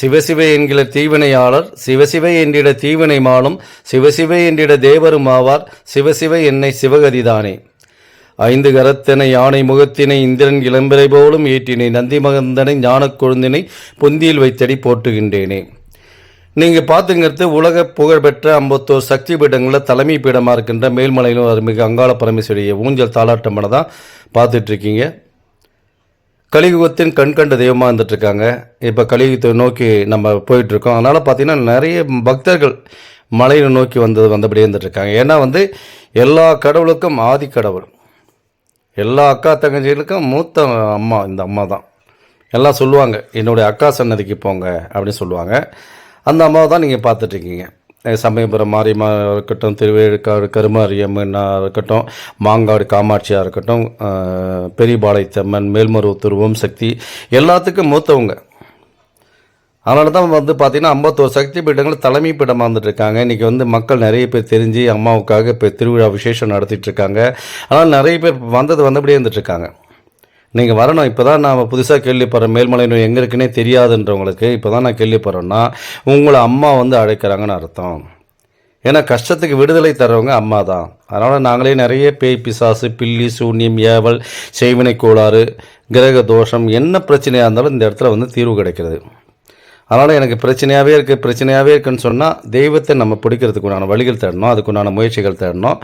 சிவசிவை என்கிற தீவினையாளர் சிவசிவை என்றிட தீவினை மாலும் சிவசிவை என்றிட தேவரும் ஆவார் சிவசிவை என்னை சிவகதிதானே. ஐந்து கரத்தனை யானை முகத்தினை இந்திரன் இளம்பிரை போலும் ஏற்றினை நந்தி மகந்தனை ஞானக் கொழுந்தினை பொந்தியில் வைத்தடி போட்டுகின்றேனே நீங்கள் பார்த்துங்கிறது உலக புகழ்பெற்ற ஐம்பத்தோரு சக்தி பீடங்களில் தலைமை பீடமாக இருக்கின்ற மேல்மலையிலும் அருள்மிகு அங்காள பரமேஸ்வரிய ஊஞ்சல் தாளாட்டமனை தான் பார்த்துட்ருக்கீங்க கலியுகத்தின் கண்கண்ட தெய்வமாக இருந்துட்டு இருக்காங்க இப்போ கலியுகத்தை நோக்கி நம்ம போயிட்டுருக்கோம். அதனால் பார்த்தீங்கன்னா நிறைய பக்தர்கள் மலையை நோக்கி வந்தது வந்தபடியே இருந்துட்டுருக்காங்க. ஏன்னா வந்து எல்லா கடவுளுக்கும் ஆதி கடவுள். எல்லா அக்கா தங்கச்சிகளுக்கும் மூத்த அம்மா இந்த அம்மா தான். எல்லாம் சொல்லுவாங்க என்னுடைய அக்கா சன்னதிக்கு போங்க அப்படின்னு சொல்லுவாங்க. அந்த அம்மாவை தான் நீங்கள் பார்த்துட்ருக்கீங்க சமயபுரம் மாரியம்மா இருக்கட்டும் திருவேழுக்காடு கருமாரியம்மனாக இருக்கட்டும் மாங்காடு காமாட்சியாக இருக்கட்டும் பெரியபாளையத்தம்மன் மேல்மருவத்தூர் ஓம் சக்தி எல்லாத்துக்கும் மூத்தவங்க. அதனால தான் வந்து பார்த்திங்கன்னா ஐம்பத்தோரு சக்தி பீடங்கள் தலைமை பீடமாக வந்துட்டுருக்காங்க இன்றைக்கி வந்து மக்கள் நிறைய பேர் தெரிஞ்சு அம்மாவுக்காக இப்போ திருவிழா விசேஷம் நடத்திட்டுருக்காங்க. ஆனால் நிறைய பேர் வந்தது வந்தபடியே இருந்துட்டு இருக்காங்க நீங்கள் வரணும். இப்போ தான் நான் புதுசாக கேள்விப்படுறேன் மேல்மலை நோய் எங்கே இருக்குன்னே தெரியாதுன்றவங்களுக்கு இப்போ தான் நான் கேள்விப்படுறேன்னா உங்களை அம்மா வந்து அழைக்கிறாங்கன்னு அர்த்தம். ஏன்னா கஷ்டத்துக்கு விடுதலை தர்றவங்க அம்மா தான். அதனால் நாங்களே நிறைய பேய் பிசாசு பில்லி சூன்யம் ஏவல் செய்வினை கோளாறு கிரக தோஷம் என்ன பிரச்சனையாக இருந்தாலும் இந்த இடத்துல வந்து தீர்வு கிடைக்கிறது. அதனால் எனக்கு பிரச்சனையாகவே இருக்குது பிரச்சனையாகவே இருக்குன்னு சொன்னால் தெய்வத்தை நம்ம பிடிக்கிறதுக்கு உண்டான வழிகள் தேடணும் அதுக்குண்டான முயற்சிகள் தேடணும்.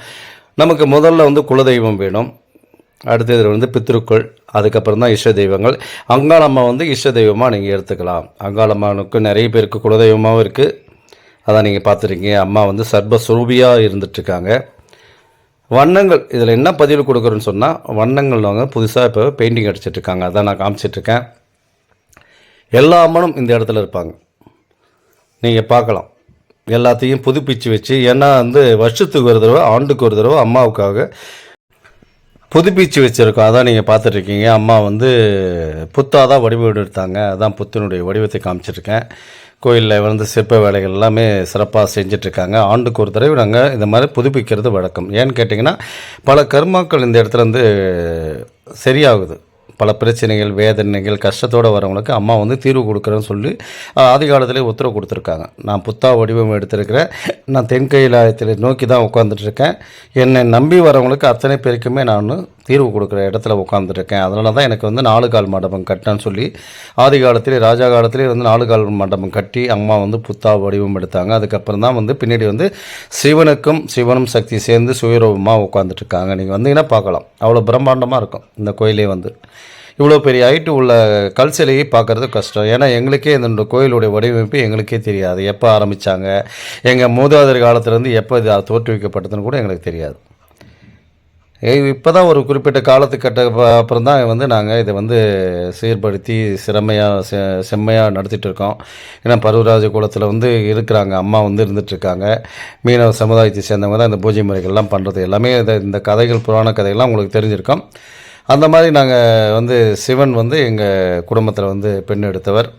நமக்கு முதல்ல வந்து குலதெய்வம் வேணும். அடுத்தது வந்து பித்ருக்கள் அதுக்கப்புறம் தான் இஷ்ட தெய்வங்கள். அங்காளம்மா வந்து இஷ்ட தெய்வமாக நீங்கள் எடுத்துக்கலாம். அங்காளம்மானுக்கு நிறைய பேருக்கு குலதெய்வமாகவும் இருக்குது அதான் நீங்கள் பார்த்துருக்கீங்க. அம்மா வந்து சர்வஸ்வரூபியாக இருந்துட்டுருக்காங்க. வண்ணங்கள் இதில் என்ன பதிவு கொடுக்குறோன்னு சொன்னால் வண்ணங்கள் வாங்க புதுசாக இப்போ பெயிண்டிங் அடிச்சிட்ருக்காங்க அதான் நான் காமிச்சிட்ருக்கேன் எல்லா அம்மனும் இந்த இடத்துல இருப்பாங்க. நீங்கள் பார்க்கலாம். எல்லாத்தையும் புதுப்பிச்சு வச்சு ஏன்னா வந்து வருஷத்துக்கு ஒரு தடவை ஆண்டுக்கு ஒரு தடவை அம்மாவுக்காக புதுப்பிச்சு வச்சுருக்கோம். அதான் நீங்கள் பார்த்துட்ருக்கீங்க. அம்மா வந்து புத்தாக தான் வடிவம் எடுத்தாங்க. அதான் புத்தினுடைய வடிவத்தை காமிச்சிருக்கேன் கோயிலில் வந்து சிற்ப வேலைகள் எல்லாமே சிறப்பாக செஞ்சிட்ருக்காங்க. ஆண்டுக்கு ஒரு தடவை நாங்கள் இந்த மாதிரி புதுப்பிக்கிறது வழக்கம். ஏன்னு கேட்டிங்கன்னா பல கர்மாக்கள் இந்த இடத்துல வந்து சரியாகுது. பல பிரச்சனைகள் வேதனைகள் கஷ்டத்தோடு வரவங்களுக்கு அம்மா வந்து தீர்வு கொடுக்குறேன்னு சொல்லி அதிகாலத்திலே ஆதி உத்தரவு கொடுத்துருக்காங்க. நான் புத்தா வடிவம் எடுத்திருக்கிறேன் நான் தென்கையிலாயத்தில் நோக்கி தான் உட்காந்துட்ருக்கேன் என்னை நம்பி வரவங்களுக்கு அத்தனை பேருக்குமே நான் தீர்வு கொடுக்குற இடத்துல உட்காந்துருக்கேன் அதனால தான் எனக்கு வந்து நாலு கால் மண்டபம் கட்டினேன்னு சொல்லி ஆதி காலத்திலே ராஜா காலத்திலே வந்து நாலு கால் மண்டபம் கட்டி அம்மா வந்து புத்தா வடிவம் எடுத்தாங்க. அதுக்கப்புறம் தான் வந்து பின்னாடி வந்து சிவனுக்கும் சிவனும் சக்தி சேர்ந்து சுயரூபமாக உட்காந்துட்ருக்காங்க நீங்கள் வந்தீங்கன்னா பார்க்கலாம். அவ்வளோ பிரம்மாண்டமாக இருக்கும் இந்த கோயிலே வந்து. இவ்வளோ பெரிய ஹைட்டு உள்ள கல் சிலையை பார்க்குறது கஷ்டம். ஏன்னா எங்களுக்கே இந்த கோயிலுடைய வடிவமைப்பு எங்களுக்கே தெரியாது. எப்போ ஆரம்பித்தாங்க எங்கள் மூதாதர் காலத்துலேருந்து எப்போ இது தோற்றுவிக்கப்பட்டதுன்னு கூட எங்களுக்கு தெரியாது. இப்போ தான் ஒரு குறிப்பிட்ட காலத்துக்கட்ட அப்புறம் தான் வந்து நாங்கள் இதை வந்து சீர்படுத்தி சிறமையாக செ செம்மையாக நடத்திட்டு இருக்கோம். ஏன்னா பருவராஜ குளத்தில் வந்து இருக்கிறாங்க அம்மா வந்து இருந்துகிட்ருக்காங்க மீனவ சமுதாயத்தை சேர்ந்தவங்க தான் இந்த பூஜை முறைகள்லாம் பண்ணுறது எல்லாமே. இதை இந்த கதைகள் புராண கதைகள்லாம் உங்களுக்கு தெரிஞ்சிருக்கும். அந்த மாதிரி நாங்கள் வந்து சிவன் வந்து எங்கள் குடும்பத்தில் வந்து பெண் எடுத்தவர்.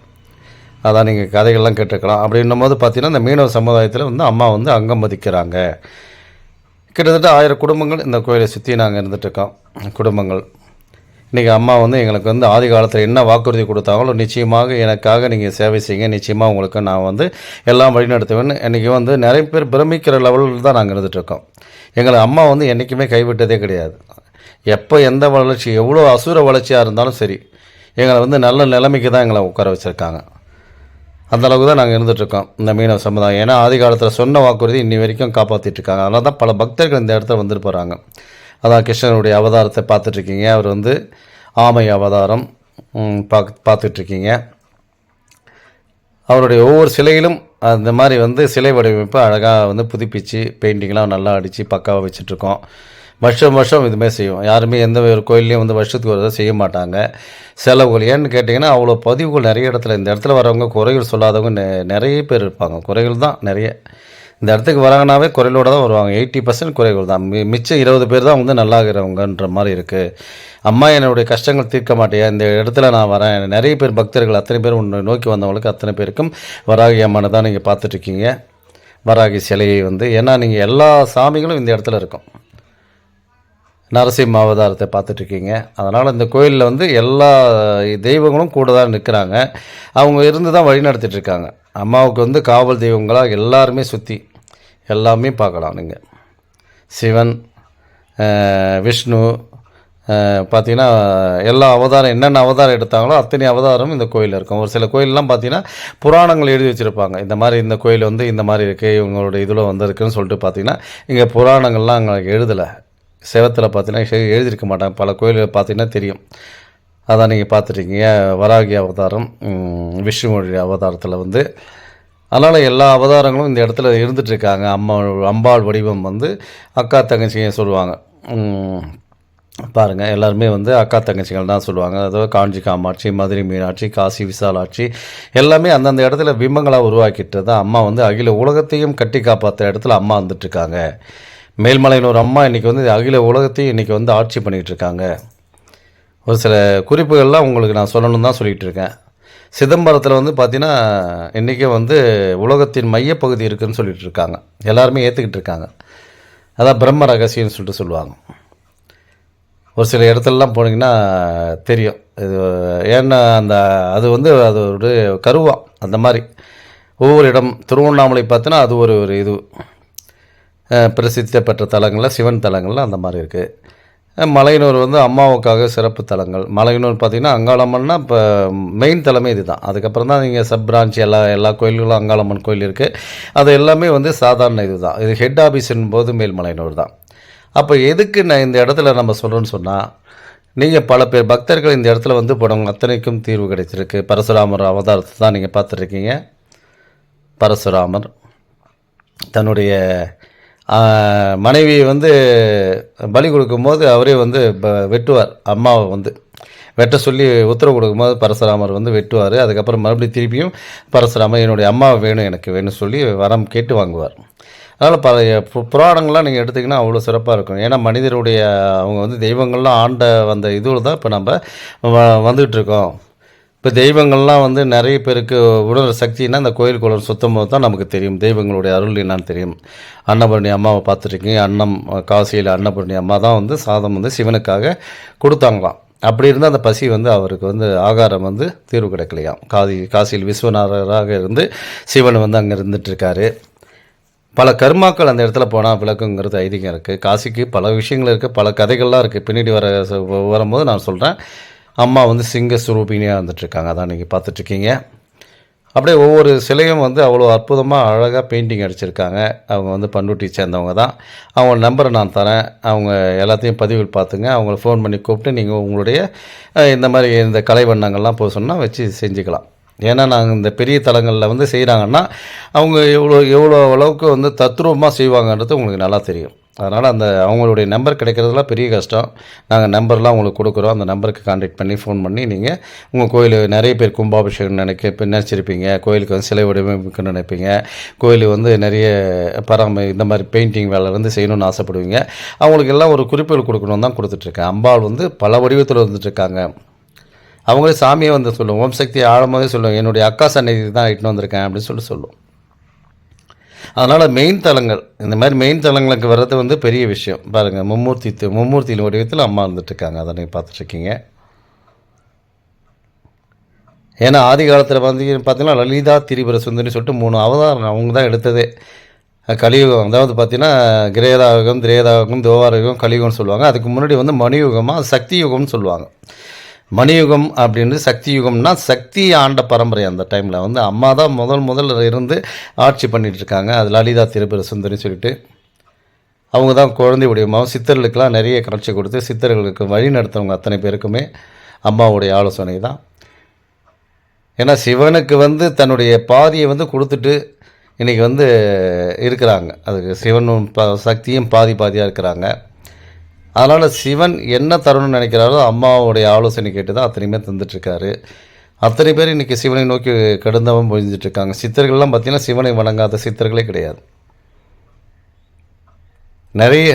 அதான் நீங்கள் கதைகள்லாம் கேட்டிருக்கலாம். அப்படின்னும் போது பார்த்தீங்கன்னா இந்த மீனவ சமுதாயத்தில் வந்து அம்மா வந்து அங்கம் மதிக்கிறாங்க. கிட்டத்தட்ட ஆயிரம் குடும்பங்கள் இந்த கோயிலை சுற்றி நாங்கள் இருந்துகிட்ருக்கோம் குடும்பங்கள். இன்றைக்கி அம்மா வந்து எங்களுக்கு வந்து ஆதி காலத்தில் என்ன வாக்குறுதி கொடுத்தாங்களோ நிச்சயமாக எனக்காக நீங்கள் சேவை செய்யுங்க. நிச்சயமாக உங்களுக்கு நான் வந்து எல்லாம் வழிநடத்துவேன் இன்றைக்கி வந்து நிறைய பேர் பிரமிக்கிற லெவலில் தான் நாங்கள் இருந்துகிட்ருக்கோம் எங்களை அம்மா வந்து என்றைக்குமே கைவிட்டதே கிடையாது. எப்போ எந்த வளர்ச்சி எவ்வளோ அசுர வளர்ச்சியாக இருந்தாலும் சரி எங்களை வந்து நல்ல நிலைமைக்கு தான் எங்களை உட்கார வச்சுருக்காங்க. அந்த அளவுக்கு தான் நாங்கள் இருந்துகிட்ருக்கோம் இந்த மீனவ சமுதாயம். ஏன்னா ஆதி காலத்தில் சொன்ன வாக்குறுதி இன்னி வரைக்கும் காப்பாற்றிட்டுருக்காங்க அதனால தான் பல பக்தர்கள் இந்த இடத்துல வந்துட்டு போகிறாங்க அதான் கிருஷ்ணனுடைய அவதாரத்தை பார்த்துட்ருக்கீங்க அவர் வந்து ஆமை அவதாரம் ம், பார்த்துட்ருக்கீங்க அவருடைய ஒவ்வொரு சிலையிலும் அந்த மாதிரி வந்து சிலை வடிவமைப்பு அழகாக வந்து புதுப்பிச்சு பெயிண்டிங்லாம் நல்லா அடித்து பக்காவாக வச்சுட்ருக்கோம் வருஷம் வருஷம் இதுமாதிரி செய்வோம். யாருமே எந்த ஒரு கோயில்லையும் வந்து வருஷத்துக்கு ஒரு தடவை செய்ய மாட்டாங்க. செலவுகள் ஏன்னு கேட்டிங்கன்னா அவ்வளோ பதிவுகள் நிறைய இடத்துல இந்த இடத்துல வரவங்க குறைகள் சொல்லாதவங்க நெ- நிறைய பேர் இருப்பாங்க. குறைகள் தான் நிறைய. இந்த இடத்துக்கு வராங்கனாவே குறைகளோட தான் வருவாங்க. எயிட்டி பர்சன்ட் குறைகள் தான். மி- மிச்சம் இருபது பேர் தான் வந்து நல்லாகிறவங்கன்ற மாதிரி இருக்குது அம்மா என்னுடைய கஷ்டங்கள் தீர்க்க மாட்டியா? இந்த இடத்துல நான் வரேன். நிறைய பேர் பக்தர்கள் அத்தனை பேர் உன்னை நோக்கி வந்தவங்களுக்கு அத்தனை பேருக்கும் வராகி அம்மனை தான் நீங்கள் பார்த்துட்ருக்கீங்க வராகி சிலையை வந்து ஏன்னா நீங்கள் எல்லா சாமிகளும் இந்த இடத்துல இருக்கும். நரசிம்ம அவதாரத்தை பார்த்துட்ருக்கீங்க. அதனால் இந்த கோயிலில் வந்து எல்லா தெய்வங்களும் கூட தான் நிற்கிறாங்க. அவங்க இருந்து தான் வழி நடத்திட்டுருக்காங்க அம்மாவுக்கு வந்து காவல் தெய்வங்களாக எல்லாருமே சுற்றி எல்லாமே பார்க்கலாம் நீங்கள் சிவன் விஷ்ணு பார்த்திங்கன்னா எல்லா அவதாரம் என்னென்ன அவதாரம் எடுத்தாங்களோ அத்தனை அவதாரம் இந்த கோயிலில் இருக்கும். ஒரு சில கோயிலெலாம் பார்த்தீங்கன்னா புராணங்கள் எழுதி வச்சுருப்பாங்க. இந்த மாதிரி இந்த கோயில் வந்து இந்த மாதிரி இருக்குது இவங்களோட இதில் வந்திருக்குன்னு சொல்லிட்டு பார்த்தீங்கன்னா இங்கே புராணங்கள்லாம் அங்கே எழுதலை. சேவத்தில் பார்த்தீங்கன்னா எழுதியிருக்க மாட்டாங்க. பல கோயில்கள் பார்த்தீங்கன்னா தெரியும். அதான் நீங்கள் பார்த்துருக்கீங்க. வராகி அவதாரம் விஷ்ணுமொழி அவதாரத்தில் வந்து அதனால் எல்லா அவதாரங்களும் இந்த இடத்துல இருந்துகிட்ருக்காங்க அம்மா அம்பாள் வடிவம் வந்து அக்கா தங்கச்சிங்க சொல்லுவாங்க. பாருங்கள் எல்லாருமே வந்து அக்கா தங்கச்சிகள் தான் சொல்லுவாங்க. அதாவது காஞ்சி காமாட்சி மதுரை மீனாட்சி காசி விசாலாட்சி எல்லாமே அந்தந்த இடத்துல பிம்பங்களாக உருவாக்கிட்டு தான் அம்மா வந்து அகில உலகத்தையும் கட்டி காப்பாற்ற இடத்துல அம்மா வந்துட்டுருக்காங்க. மேல்மலையில் ஒரு அம்மா இன்றைக்கி வந்து அகில உலகத்தையும் இன்றைக்கி வந்து ஆட்சி பண்ணிகிட்டு இருக்காங்க ஒரு சில குறிப்புகள்லாம் உங்களுக்கு நான் சொல்லணும்னு தான் சொல்லிகிட்டு இருக்கேன் சிதம்பரத்தில் வந்து பார்த்தீங்கன்னா இன்றைக்கி வந்து உலகத்தின் மையப்பகுதி இருக்குதுன்னு சொல்லிட்டு இருக்காங்க எல்லாருமே ஏற்றுக்கிட்டு இருக்காங்க அதான் பிரம்ம ரகசியம்னு சொல்லிட்டு சொல்லுவாங்க. ஒரு சில இடத்துலலாம் போனீங்கன்னா தெரியும். இது ஏன்னா அந்த அது வந்து அது ஒரு கருவா. அந்த மாதிரி. ஒவ்வொரு இடம் திருவண்ணாமலை பார்த்தோன்னா அது ஒரு ஒரு இது. பிரசித்தி பெற்ற தலங்களில் சிவன் தலங்களில் அந்த மாதிரி இருக்குது மலையனூர் வந்து அம்மாவுக்காக சிறப்பு தலங்கள். மலையனூர் பார்த்திங்கன்னா அங்காளம்மன்னா இப்போ மெயின் தலைமை இது தான் அதுக்கப்புறம் தான் நீங்கள் சப் பிரான்ச் எல்லா எல்லா கோயில்களும் அங்காளம்மன் கோயில் இருக்குது அது எல்லாமே வந்து சாதாரண இது தான் இது ஹெட் ஆஃபீஸின் போது மேல்மலையனூர் தான். அப்போ எதுக்கு நான் இந்த இடத்துல நம்ம சொல்கிறோன்னு சொன்னால் நீங்கள் பல பேர் பக்தர்கள் இந்த இடத்துல வந்து போனவங்க அத்தனைக்கும் தீர்வு கிடைச்சிருக்கு. பரசுராமர் அவதாரத்தை தான் நீங்கள் பார்த்துருக்கீங்க பரசுராமர் தன்னுடைய மனைவி வந்து பலி கொடுக்கும்போது அவரே வந்து வெட்டுவார். அம்மாவை வந்து வெட்ட சொல்லி உத்தரவு கொடுக்கும்போது பரசுராமர் வந்து வெட்டுவார். அதுக்கப்புறம் மறுபடியும் திருப்பியும் பரசுராமர் என்னுடைய அம்மாவை வேணும் எனக்கு வேணும் சொல்லி வரம் கேட்டு வாங்குவார். அதனால் பழைய புராணங்கள்லாம் நீங்கள் எடுத்திங்கன்னா அவ்வளோ சிறப்பாக இருக்கும். ஏன்னா மனிதருடைய அவங்க வந்து தெய்வங்கள்லாம் ஆண்ட வந்த இதுவில் தான் இப்போ நம்ம வ- இருக்கோம். இப்போ தெய்வங்கள்லாம் வந்து நிறைய பேருக்கு உடல் சக்தினா அந்த கோயில் குளம் சுத்தம் போது தான் நமக்கு தெரியும். தெய்வங்களுடைய அருள் என்னான்னு தெரியும். அன்னபூர்ணி அம்மாவை பார்த்துருக்கீங்க. அன்னம் காசியில் அன்னபூர்ணி அம்மா தான் வந்து சாதம் வந்து சிவனுக்காக கொடுத்தாங்களாம். அப்படி இருந்தால் அந்த பசி வந்து அவருக்கு வந்து ஆகாரம் வந்து தீர்வு கிடைக்கலையாம். காதி காசியில் விஸ்வநாதராக இருந்து சிவன் வந்து அங்கே இருந்துகிட்ருக்காரு பல கர்மாக்கள் அந்த இடத்துல போனால் விளக்குங்கிறது ஐதீகம் இருக்குது காசிக்கு பல விஷயங்கள் இருக்குது பல கதைகள்லாம் இருக்குது பின்னாடி வர வரும்போது நான் சொல்கிறேன் அம்மா வந்து சிங்க சுரூபினியாக இருந்துட்டுருக்காங்க அதான் நீங்கள் பார்த்துட்ருக்கீங்க. அப்படியே ஒவ்வொரு சிலையும் வந்து அவ்வளோ அற்புதமாக அழகாக பெயிண்டிங் அடிச்சிருக்காங்க. அவங்க வந்து பண்ருட்டி சேர்ந்தவங்க தான். அவங்க நம்பரை நான் தரேன். அவங்க எல்லாத்தையும் பதிவில் பார்த்துங்க. அவங்கள ஃபோன் பண்ணி கூப்பிட்டு நீங்கள் உங்களுடைய இந்த மாதிரி இந்த கலை வண்ணங்கள்லாம் போக சொன்னால் வச்சு செஞ்சுக்கலாம். ஏன்னா நாங்கள் இந்த பெரிய தலங்களில் வந்து செய்கிறாங்கன்னா அவங்க எவ்வளோ எவ்வளோ அளவுக்கு வந்து தத்ரூபமாக செய்வாங்கன்றது உங்களுக்கு நல்லா தெரியும். அதனால் அந்த அவங்களுடைய நம்பர் கிடைக்கிறதுலாம் பெரிய கஷ்டம். நாங்கள் நம்பர்லாம் உங்களுக்கு கொடுக்குறோம். அந்த நம்பருக்கு கான்டாக்ட் பண்ணி ஃபோன் பண்ணி நீங்கள் உங்கள் கோயில் நிறைய பேர் கும்பாபிஷேகம் நினைக்க நினச்சிருப்பீங்க கோயிலுக்கு வந்து சிலை வடிவமைப்புன்னு நினைப்பீங்க. கோயில் வந்து நிறைய பராம இந்த மாதிரி பெயிண்டிங் வேலை வந்து செய்யணும்னு ஆசைப்படுவீங்க. அவங்களுக்கு எல்லாம் ஒரு குறிப்புகள் கொடுக்கணும் தான் கொடுத்துட்ருக்கேன். அம்பாள் வந்து பல வடிவத்தில் வந்துட்டுருக்காங்க அவங்களே சாமியே வந்து சொல்லுவோம் ஓம் சக்தி ஆழமாகவே சொல்லுவோம் என்னுடைய அக்கா சந்நிதி தான் இட்டுன்னு வந்திருக்கேன் அப்படின்னு சொல்லி சொல்லுவோம் அதனால் மெயின் தலங்கள் இந்த மாதிரி மெயின் தலங்களுக்கு வர்றது வந்து பெரிய விஷயம். பாருங்கள் மும்மூர்த்தி மும்மூர்த்தியின் வடிவத்தில் அம்மா இருந்துட்டுருக்காங்க. அதை நீங்கள் பார்த்துட்ருக்கீங்க ஏன்னா ஆதி காலத்தில் வந்து பார்த்தீங்கன்னா லலிதா திரிபுர சுந்தரின்னு சொல்லிட்டு மூணு அவதாரம் அவங்க தான் எடுத்ததே. கலியுகம் அதாவது பார்த்தீங்கன்னா கிரேதாயுகம் திரேதாயுகம் தோவாரயுகம் கலியுகம்னு சொல்லுவாங்க. அதுக்கு முன்னாடி வந்து மணியுகமாக சக்தி யுகம்னு சொல்லுவாங்க. மணியுகம் அப்படின்னு சக்தி யுகம்னா சக்தி ஆண்ட பரம்பரை அந்த டைமில் வந்து அம்மா தான் முதல் முதல்ல இருந்து ஆட்சி பண்ணிகிட்ருக்காங்க இருக்காங்க அது லலிதா திரிபுர சுந்தரின்னு சொல்லிட்டு. அவங்க தான் குழந்தை உடையமாகவும் சித்தர்களுக்கெல்லாம் நிறைய காட்சி கொடுத்து சித்தர்களுக்கு வழி நடத்துறவங்க அத்தனை பேருக்குமே அம்மாவுடைய ஆலோசனை தான். ஏன்னா சிவனுக்கு வந்து தன்னுடைய பாதியை வந்து கொடுத்துட்டு இன்றைக்கி வந்து இருக்கிறாங்க. அதுக்கு சிவனும் ப சக்தியும் பாதி பாதியாக இருக்கிறாங்க. அதனால் சிவன் என்ன தரணும்னு நினைக்கிறாரோ அம்மாவுடைய ஆலோசனை கேட்டு தான் அத்தனையுமே தந்துட்டுருக்காரு. அத்தனை பேர் இன்றைக்கி சிவனை நோக்கி கடுந்தவன் புரிஞ்சிட்ருக்காங்க சித்தர்கள்லாம் பார்த்திங்கன்னா சிவனை வணங்காத சித்தர்களே கிடையாது. நிறைய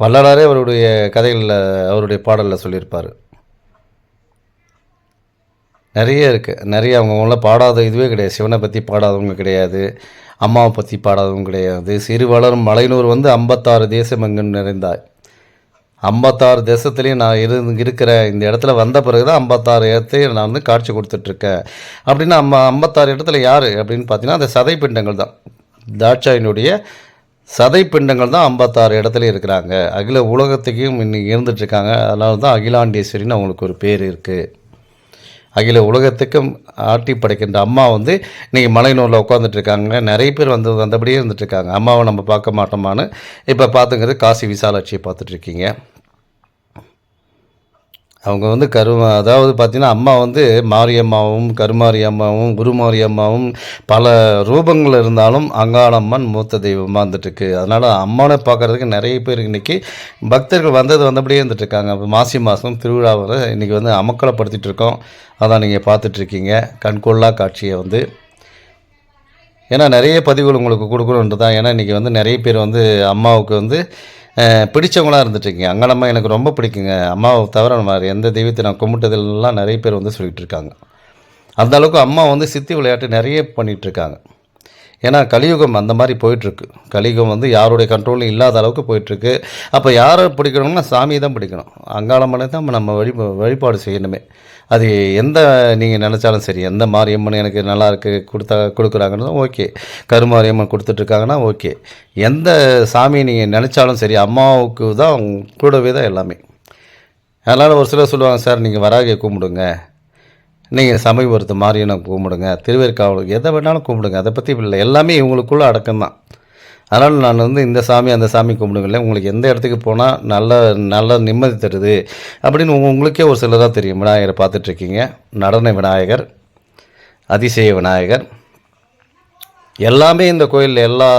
வள்ளலாரே அவருடைய கதைகளில் அவருடைய பாடலில் சொல்லியிருப்பார். நிறைய இருக்குது நிறைய அவங்கவுங்களாம் பாடாத இதுவே கிடையாது. சிவனை பற்றி பாடாதவங்க கிடையாது. அம்மாவை பற்றி பாடாதவங்க கிடையாது. சிறு வளரும் மலைநூர் வந்து ஐம்பத்தாறு தேசம் எங்கு நிறைந்தாய். ஐம்பத்தாறு தேசத்துலேயும் நான் இரு இருக்கிற இந்த இடத்துல வந்த பிறகு தான் ஐம்பத்தாறு இடத்தையும் நான் வந்து காட்சி கொடுத்துட்ருக்கேன். அப்படின்னா அம்மா ஐம்பத்தாறு இடத்துல யார்? அப்படின்னு பார்த்தீங்கன்னா அந்த சதை பிண்டங்கள் தான். தாட்சாயினுடைய சதை பிண்டங்கள் தான் ஐம்பத்தாறு இடத்துல இருக்கிறாங்க. அகில உலகத்துக்கும் இன்னைக்கு இருந்துகிட்ருக்காங்க அதனால தான் அகிலாண்டேஸ்வரின்னு அவங்களுக்கு ஒரு பேர் இருக்குது அகில உலகத்துக்கும் ஆட்டி படைக்கின்ற அம்மா வந்து இன்றைக்கி மலைநூரில் உட்காந்துட்டு இருக்காங்க நிறைய பேர் வந்து வந்தபடியே இருந்துட்டு இருக்காங்க அம்மாவை நம்ம பார்க்க மாட்டோமான்னு. இப்போ பார்த்துங்கிறது காசி விசாலாட்சியை பார்த்துட்ருக்கீங்க. அவங்க வந்து கரு அதாவது பார்த்திங்கன்னா அம்மா வந்து மாரியம்மாவும் கருமாரி அம்மாவும் குருமாரி அம்மாவும் பல ரூபங்கள் இருந்தாலும் அங்காளம்மன் மூத்த தெய்வமாக இருந்துட்டுருக்கு அதனால் அம்மானை பார்க்குறதுக்கு நிறைய பேர் இன்றைக்கி பக்தர்கள் வந்தது வந்தபடியே இருந்துட்டுருக்காங்க. இப்போ மாசி மாதம் திருவிழா வர இன்றைக்கி வந்து அமக்கலப்படுத்திட்டு இருக்கோம். அதான் நீங்கள் பார்த்துட்ருக்கீங்க கண்கொள்ளா காட்சியை வந்து ஏன்னா நிறைய பதிவுகள் உங்களுக்கு கொடுக்கணுன்றது தான் ஏன்னா இன்றைக்கி வந்து நிறைய பேர் வந்து அம்மாவுக்கு வந்து பிடிச்சவங்களாக இருந்துட்டுருக்கீங்க. அங்கனம்மா எனக்கு ரொம்ப பிடிக்குங்க. அம்மாவை தவிர மாதிரி எந்த தெய்வத்தை நான் கும்பிட்டதுலாம் நிறைய பேர் வந்து சொல்லிகிட்டு இருக்காங்க அந்த அளவுக்கு அம்மா வந்து சித்தி விளையாட்டு நிறைய பண்ணிகிட்ருக்காங்க ஏன்னா கலியுகம் அந்த மாதிரி போயிட்டுருக்கு. கலியுகம் வந்து யாருடைய கண்ட்ரோலும் இல்லாத அளவுக்கு போயிட்டுருக்கு. அப்போ யாரை பிடிக்கணும்னா சாமியை தான் பிடிக்கணும். அங்காளம்மனை தான் நம்ம வழி வழிபாடு செய்யணுமே. அது எந்த நீங்கள் நினச்சாலும் சரி எந்த மாரியம்மன் எனக்கு நல்லா இருக்குது கொடுத்தா கொடுக்குறாங்கன்னா ஓகே. கருமாரியம்மன் கொடுத்துட்ருக்காங்கன்னா ஓகே. எந்த சாமியை நீங்கள் நினச்சாலும் சரி அம்மாவுக்கு தான் கூடவே தான் எல்லாமே. அதனால் ஒரு சிலர் சொல்லுவாங்க சார் நீங்கள் வராகியை கும்பிடுங்க நீங்கள் சமயபுரத்து மாரியனை கும்பிடுங்க திருவேற்காவல் எதை வேணாலும் கும்பிடுங்க அதை பற்றி இல்லை. எல்லாமே இவங்களுக்குள்ளே அடக்கம்தான் அதனால் நான் வந்து இந்த சாமி அந்த சாமி கும்பிடுங்கல்ல. உங்களுக்கு எந்த இடத்துக்கு போனால் நல்ல நல்ல நிம்மதி தருது அப்படின்னு உங்களுக்கே ஒரு சிலராக தெரியும். விநாயகரை பார்த்துட்ருக்கீங்க. நடன விநாயகர் அதிசய விநாயகர். எல்லாமே இந்த கோயிலில் எல்லா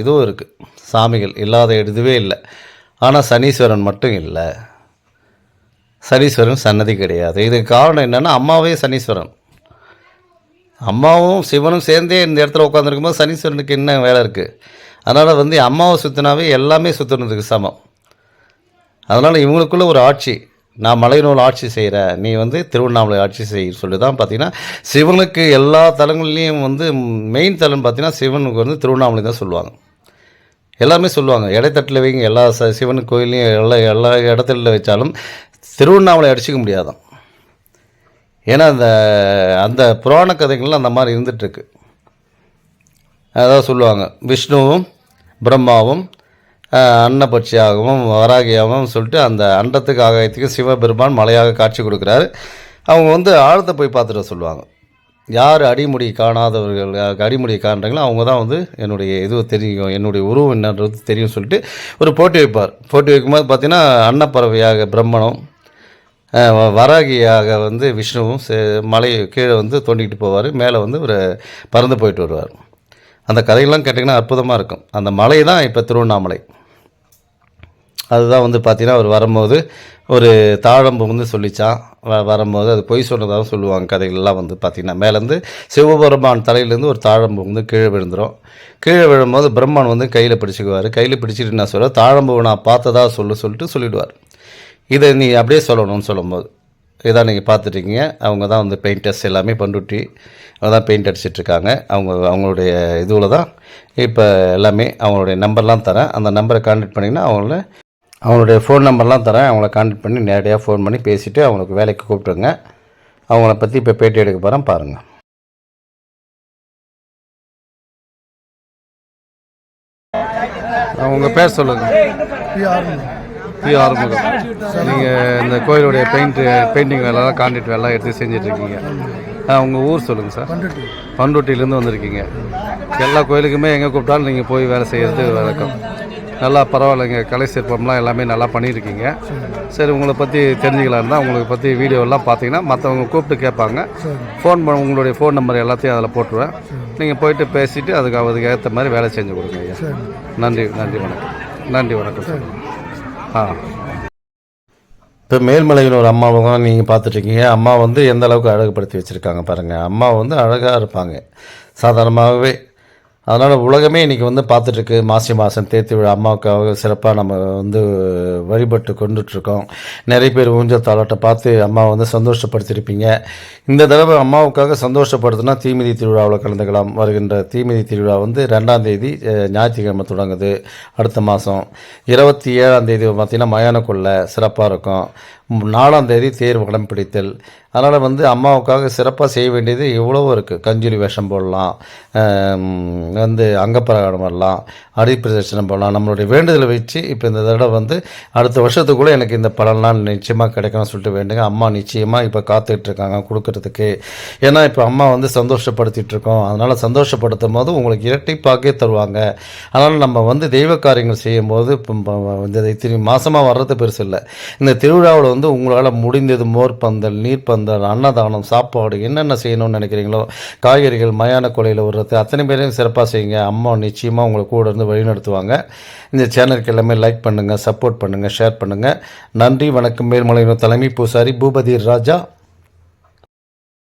இதுவும் இருக்குது சாமிகள் இல்லாத இதுவே இல்லை. ஆனால் சனீஸ்வரன் மட்டும் இல்லை. சனீஸ்வரன் சன்னதி கிடையாது. இதுக்கு காரணம் என்னென்னா அம்மாவே சனீஸ்வரன். அம்மாவும் சிவனும் சேர்ந்தே இந்த இடத்துல உட்காந்துருக்கும் போது சனீஸ்வரனுக்கு என்ன வேலை இருக்குது அதனால் வந்து அம்மாவை சுற்றினாவே எல்லாமே சுற்றுனதுக்கு சமம். அதனால் இவங்களுக்குள்ள ஒரு ஆட்சி நான் மலையனூர் ஆட்சி செய்கிறேன் நீ வந்து திருவண்ணாமலை ஆட்சி செய் சொல்லி தான் பார்த்தீங்கன்னா சிவனுக்கு எல்லா தலங்கள்லேயும் வந்து மெயின் தலம்னு பார்த்தீங்கன்னா சிவனுக்கு வந்து திருவண்ணாமலை தான் சொல்லுவாங்க. எல்லாமே சொல்லுவாங்க. இடைத்தட்டில் வைங்க எல்லா ச சிவன் கோயிலையும் எல்லா எல்லா இடத்துல வச்சாலும் திருவண்ணாமலை அடிச்சிக்க முடியாதான் ஏன்னா அந்த அந்த புராண கதைகள்லாம் அந்த மாதிரி இருந்துகிட்ருக்கு அதான் சொல்லுவாங்க. விஷ்ணுவும் பிரம்மாவும் அன்னபட்சியாகவும் வராகியாகவும் சொல்லிட்டு அந்த அண்டத்துக்கு ஆகாயத்துக்கு சிவபெருமான் மலையாக காட்சி கொடுக்குறாரு. அவங்க வந்து ஆழத்தை போய் பார்த்துட்டு சொல்லுவாங்க. யார் அடிமுடி காணாதவர்கள் அடிமுடி காண்றாங்களோ அவங்க தான் வந்து என்னுடைய இது தெரியும் என்னுடைய உருவம் என்னன்றது தெரியும் சொல்லிட்டு ஒரு போட்டி வைப்பார். போட்டி வைக்கும்போது பார்த்தீங்கன்னா அன்னப்பறவையாக பிரம்மணம் வராகியாக வந்து விஷ்ணுவும் சே- மலை கீழே வந்து தோண்டிக்கிட்டு போவார். மேலே வந்து ஒரு பறந்து போயிட்டு வருவார். அந்த கதையெல்லாம் கேட்டிங்கன்னா அற்புதமாக இருக்கும். அந்த மலை தான் இப்போ திருவண்ணாமலை. அதுதான் வந்து பார்த்தீங்கன்னா அவர் வரும்போது ஒரு தாழம்பு வந்து சொல்லிச்சான் வ வரும்போது அது பொய் சொன்னதாக சொல்லுவாங்க கதைகள்லாம் வந்து பார்த்திங்கன்னா மேலேருந்து சிவபெருமான் தலையிலேருந்து ஒரு தாழம்பு வந்து கீழே விழுந்துரும். கீழே விழும்போது பிரம்மன் வந்து கையில் பிடிச்சிக்குவார். கையில் பிடிச்சிட்டு என்ன சொல்கிறார் தாழம்பு நான் பார்த்ததா சொல்லு சொல்லிட்டு சொல்லிடுவார். இதை நீ அப்படியே சொல்லணும்னு சொல்லும்போது இதான் நீங்கள் பார்த்துட்ருக்கீங்க அவங்க தான் வந்து பெயிண்டர்ஸ் எல்லாமே பண்ருட்டி அவங்க தான் பெயிண்ட் அடிச்சிட்ருக்காங்க. அவங்க அவங்களுடைய இதுவில் தான் இப்போ எல்லாமே அவங்களுடைய நம்பர்லாம் தரேன். அந்த நம்பரை கான்டாக்ட் பண்ணிங்கன்னா அவங்கள அவங்களுடைய ஃபோன் நம்பர்லாம் தரேன். அவங்கள கான்டாக்ட் பண்ணி நேரடியாக ஃபோன் பண்ணி பேசிவிட்டு அவங்களுக்கு வேலைக்கு கூப்பிட்டுருங்க. அவங்கள பற்றி இப்போ பேட்டி எடுக்க போகிறேன் பாருங்கள் உங்கள் பேர் சொல்லுங்கள் பி ஆறுமுகம் நீங்கள் இந்த கோயிலுடைய பெயிண்ட் பெயிண்டிங் வேலைலாம் கான்ட்ராக்ட் வேலைலாம் எடுத்து செஞ்சிட்ருக்கீங்க. உங்கள் ஊர் சொல்லுங்கள் சார். பண்ருட்டியிலேருந்து வந்திருக்கீங்க. எல்லா கோயிலுக்குமே எங்கே கூப்பிட்டாலும் நீங்கள் போய் வேலை செய்கிறது வழக்கம். நல்லா பரவாயில்லைங்க. கலை சிற்பம்லாம் எல்லாமே நல்லா பண்ணியிருக்கீங்க. சரி உங்களை பற்றி தெரிஞ்சுக்கலாம் தான் உங்களுக்கு பற்றி வீடியோலாம் பார்த்தீங்கன்னா மற்றவங்க கூப்பிட்டு கேட்பாங்க. ஃபோன் பண்ண உங்களுடைய ஃபோன் நம்பர் எல்லாத்தையும் அதில் போட்டுருவேன். நீங்கள் போயிட்டு பேசிவிட்டு அதுக்கு அதுக்கு ஏற்ற மாதிரி வேலை செஞ்சு கொடுங்க ஐயா. நன்றி நன்றி வணக்கம். நன்றி வணக்கம் சார். ஆ. இப்போ மேல்மலையில் ஒரு அம்மாவும் நீங்கள் பார்த்துட்ருக்கீங்க. அம்மா வந்து எந்த அளவுக்கு அழகுபடுத்தி வச்சுருக்காங்க பாருங்கள் அம்மா வந்து அழகாக இருப்பாங்க. சாதாரணமாகவே அதனால் உலகமே இன்றைக்கி வந்து பார்த்துட்ருக்கு. மாசி மாதம் தேர்த்தி விழா அம்மாவுக்காக சிறப்பாக நம்ம வந்து வழிபட்டு கொண்டுட்ருக்கோம். நிறைய பேர் ஊஞ்சல் தாளாட்டை பார்த்து அம்மாவை வந்து சந்தோஷப்படுத்தியிருப்பீங்க இந்த தடவை அம்மாவுக்காக சந்தோஷப்படுத்தினா தீமிதி திருவிழாவில் கலந்துக்கலாம். வருகின்ற தீமிதி திருவிழா வந்து ரெண்டாம் தேதி ஞாயிற்றுக்கிழமை தொடங்குது. அடுத்த மாதம் இருபத்தி ஏழாம் தேதி பார்த்திங்கன்னா மயான கொள்ளை சிறப்பாக இருக்கும். நாலாம் தேதி தேர் வடம் பிடித்தல். அதனால் வந்து அம்மாவுக்காக சிறப்பாக செய்ய வேண்டியது எவ்வளவோ இருக்குது கஞ்சுலி வேஷம் போடலாம் வந்து அங்கப்பிரகாரம் வரலாம் அடிப்பிரதட்சணம் போடலாம். நம்மளுடைய வேண்டுதலை வச்சு இப்போ இந்த தடவை வந்து அடுத்த வருஷத்துக்குள்ளே எனக்கு இந்த பலன்லாம் நிச்சயமாக கிடைக்கணும்னு சொல்லிட்டு வேண்டுங்க. அம்மா நிச்சயமாக இப்போ காத்துக்கிட்டு இருக்காங்க கொடுக்கறதுக்கு. ஏன்னா இப்போ அம்மா வந்து சந்தோஷப்படுத்திட்டு இருக்கோம். அதனால் சந்தோஷப்படுத்தும் போது உங்களுக்கு இரட்டிப்பாக்கே தருவாங்க. அதனால் நம்ம வந்து தெய்வ காரியங்கள் செய்யும்போது இப்போ இந்த இத்தனை மாதமாக வர்றது பெருசு இல்லை. இந்த திருவிழாவில் வந்து உங்களால் முடிந்தது மோர்பந்தல் நீர்ப்பந்தல் நீர் பந்தல் அன்னதானம் சாப்பாடு என்னென்ன செய்யணும்னு நினைக்கிறீங்களோ காய்கறிகள் மயான கொலையில் விடுறது அத்தனை பேரையும் சிறப்பாக செய்யுங்க. அம்மா நிச்சயமாக உங்களை கூட இருந்து வழிநடத்துவாங்க. இந்த சேனலுக்கு எல்லாமே லைக் பண்ணுங்கள் சப்போர்ட் பண்ணுங்கள் ஷேர் பண்ணுங்கள் நன்றி வணக்கம். மேல்மலையினர் தலைமை பூசாரி பூபதி ராஜா.